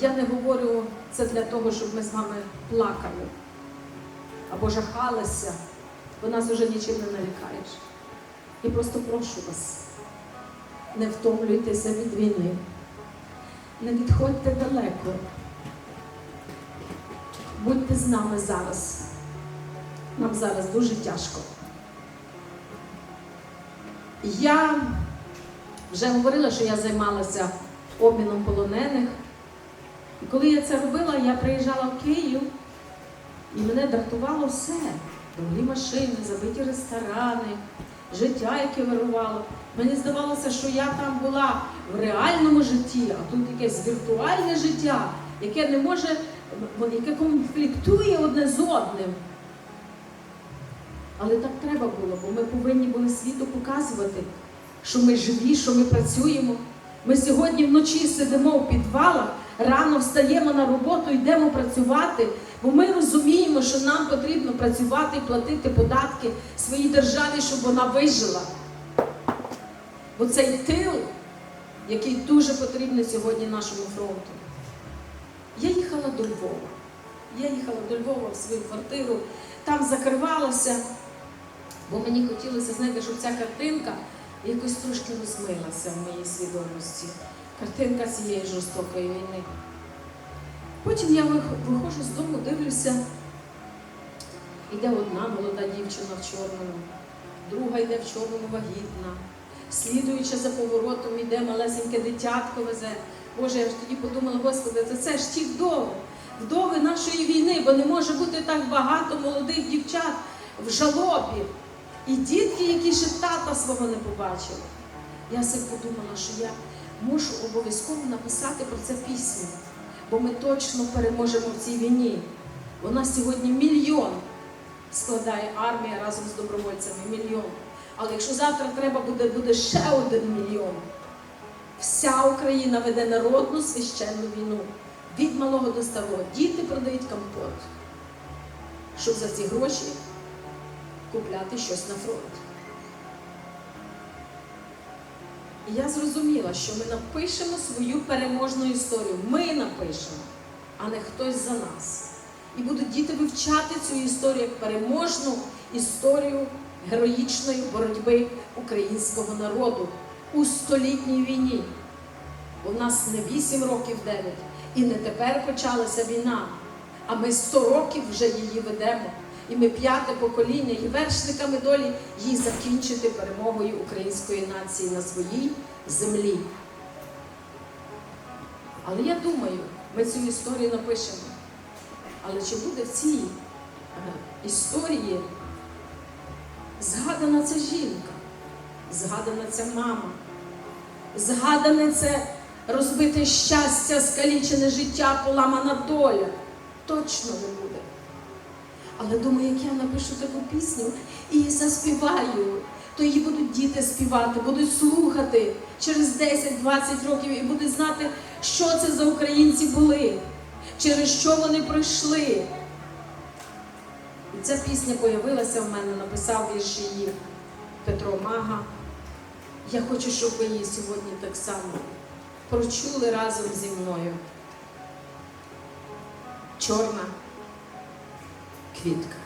Я не говорю це для того, щоб ми з вами плакали або жахалися, бо нас уже нічим не налякаєш. І просто прошу вас, не втомлюйтеся від війни, не відходьте далеко. Будьте з нами зараз. Нам зараз дуже тяжко. Я вже говорила, що я займалася обміном полонених. І коли я це робила, я приїжджала в Київ, і мене дратувало все. Дорогі машини, забиті ресторани, життя, яке вирувало. Мені здавалося, що я там була в реальному житті, а тут якесь віртуальне життя, яке не може, яке конфліктує одне з одним. Але так треба було, бо ми повинні були світу показувати, що ми живі, що ми працюємо. Ми сьогодні вночі сидимо в підвалах, рано встаємо на роботу, йдемо працювати, бо ми розуміємо, що нам потрібно працювати, і платити податки своїй державі, щоб вона вижила. Бо цей тил, який дуже потрібний сьогодні нашому фронту. Я їхала до Львова. Я їхала до Львова в свою квартиру, там закривалася, бо мені хотілося, знаєте, щоб ця картинка якось трошки розмилася в моїй свідомості. Картинка цієї жорстокої війни. Потім я виходжу з дому, дивлюся, іде одна молода дівчина в чорному, друга йде в чорному вагітна, слідуючи за поворотом, іде малесеньке дитятко везе. Боже, я ж тоді подумала, Господи, це, це ж ті вдови, вдови нашої війни, бо не може бути так багато молодих дівчат в жалобі. І дітки, які ще тата свого не побачили. Я собі подумала, що я мушу обов'язково написати про це пісню, бо ми точно переможемо в цій війні. Вона сьогодні мільйон складає армія разом з добровольцями. Мільйон. Але якщо завтра треба буде, буде ще один мільйон, вся Україна веде народну священну війну. Від малого до старого. Діти продають компот, щоб за ці гроші купляти щось на фронт. І я зрозуміла, що ми напишемо свою переможну історію. Ми напишемо, а не хтось за нас. І будуть діти вивчати цю історію як переможну історію героїчної боротьби українського народу у столітній війні. У нас не 8 років 9, і не тепер почалася війна, а ми 100 років вже її ведемо. І ми п'яте покоління і вершниками долі її закінчити перемогою української нації на своїй землі. Але я думаю, ми цю історію напишемо. Але чи буде в цій е, історії згадана ця жінка, згадана ця мама, згадане це розбите щастя, скалічене життя, поламана доля? Точно не буде. Але думаю, як я напишу таку пісню і заспіваю, то її будуть діти співати, будуть слухати через 10-20 років і будуть знати, що це за українці були, через що вони пройшли. І ця пісня появилася в мене, написав вірш її Петро Мага. Я хочу, щоб ви її сьогодні так само прочули разом зі мною. Чорна квітка.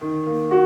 Стоять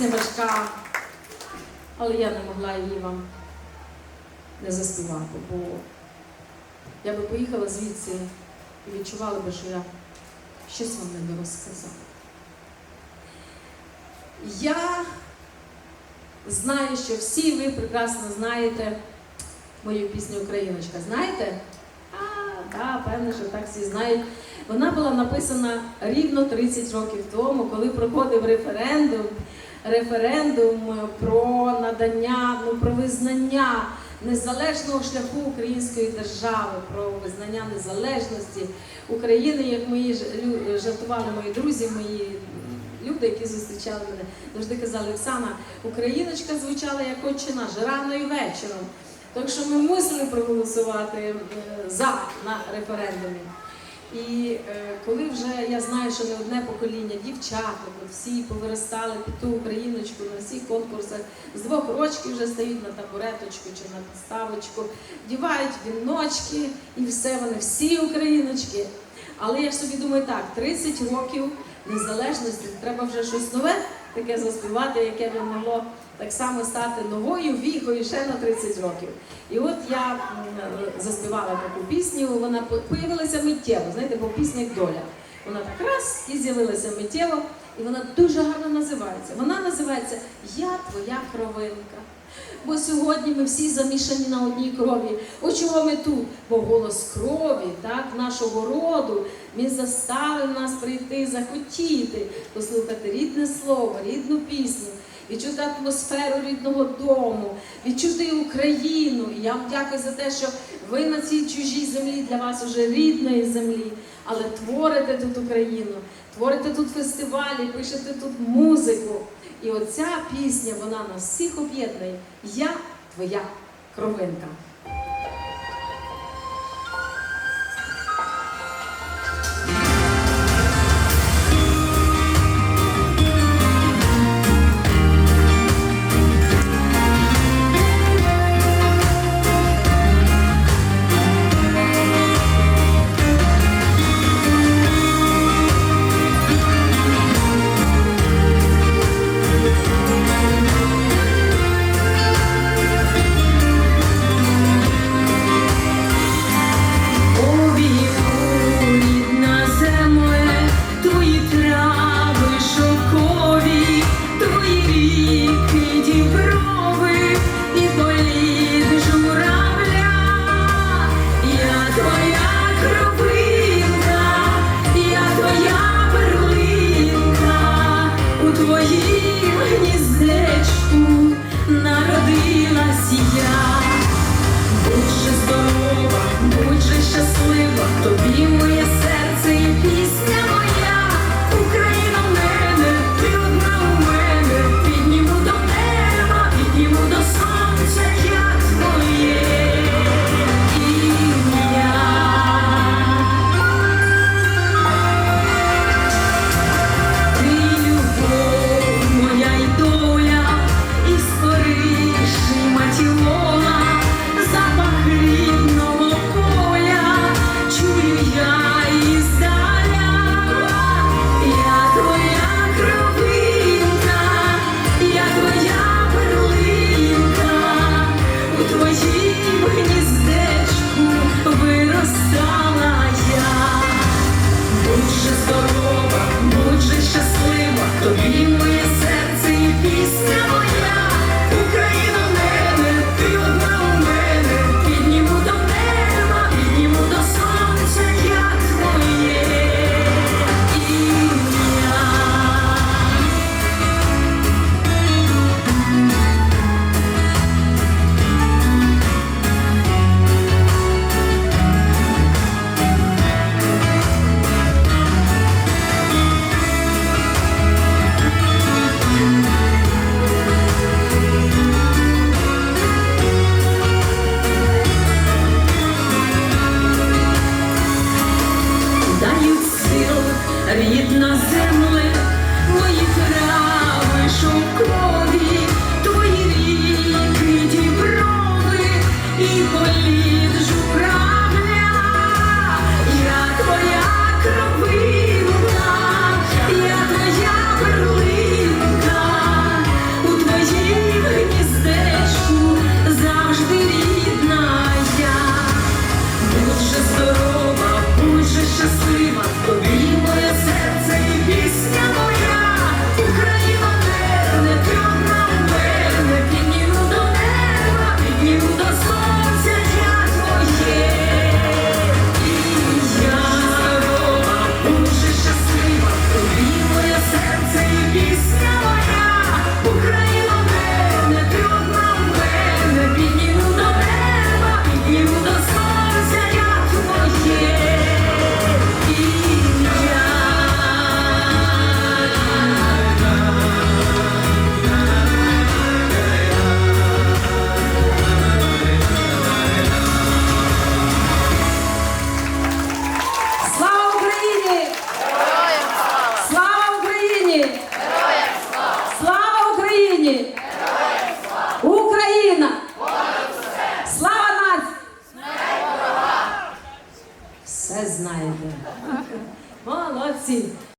Пісня важка, але я не могла її вам не заспівати, бо я би поїхала звідси і відчувала би, що я щось вам не розказала. Я знаю, що всі ви прекрасно знаєте мою пісню Україночка. Знаєте? А, да, певно, що так всі знають. Вона була написана рівно 30 років тому, коли проходив референдум, референдум про надання, ну про визнання незалежного шляху української держави, про визнання незалежності України, як мої ж- лю- жартували мої друзі, мої люди, які зустрічали мене, завжди казали, Оксана, Україночка звучала як отче наш рано і вечором. Так що ми мусили проголосувати е, за на референдумі. І е, коли вже я знаю, що не одне покоління дівчаток, от всі повиростали під ту україночку на всіх конкурсах, з двох рочків вже стають на табуреточку чи на підставочку, вдівають віночки і все, вони всі україночки. Але я ж собі думаю, так, 30 років незалежності, треба вже щось нове таке заспівати, яке би могло так само стати новою віхою ще на 30 років. І от я заспівала таку пісню, вона появилася миттєво, знаєте, бо пісня як доля. Вона так раз і з'явилася миттєво, і вона дуже гарно називається. Вона називається Я твоя кровинка. Бо сьогодні ми всі замішані на одній крові. От чого ми тут? Бо голос крові, так, нашого роду, він заставив нас прийти, захотіти, послухати рідне слово, рідну пісню, відчути атмосферу рідного дому, відчути Україну. І я вам дякую за те, що ви на цій чужій землі для вас уже рідної землі, але творите тут Україну, творите тут фестивалі, пишете тут музику. І оця пісня, вона нас всіх об'єднує. Я твоя кровинка. від журавлів.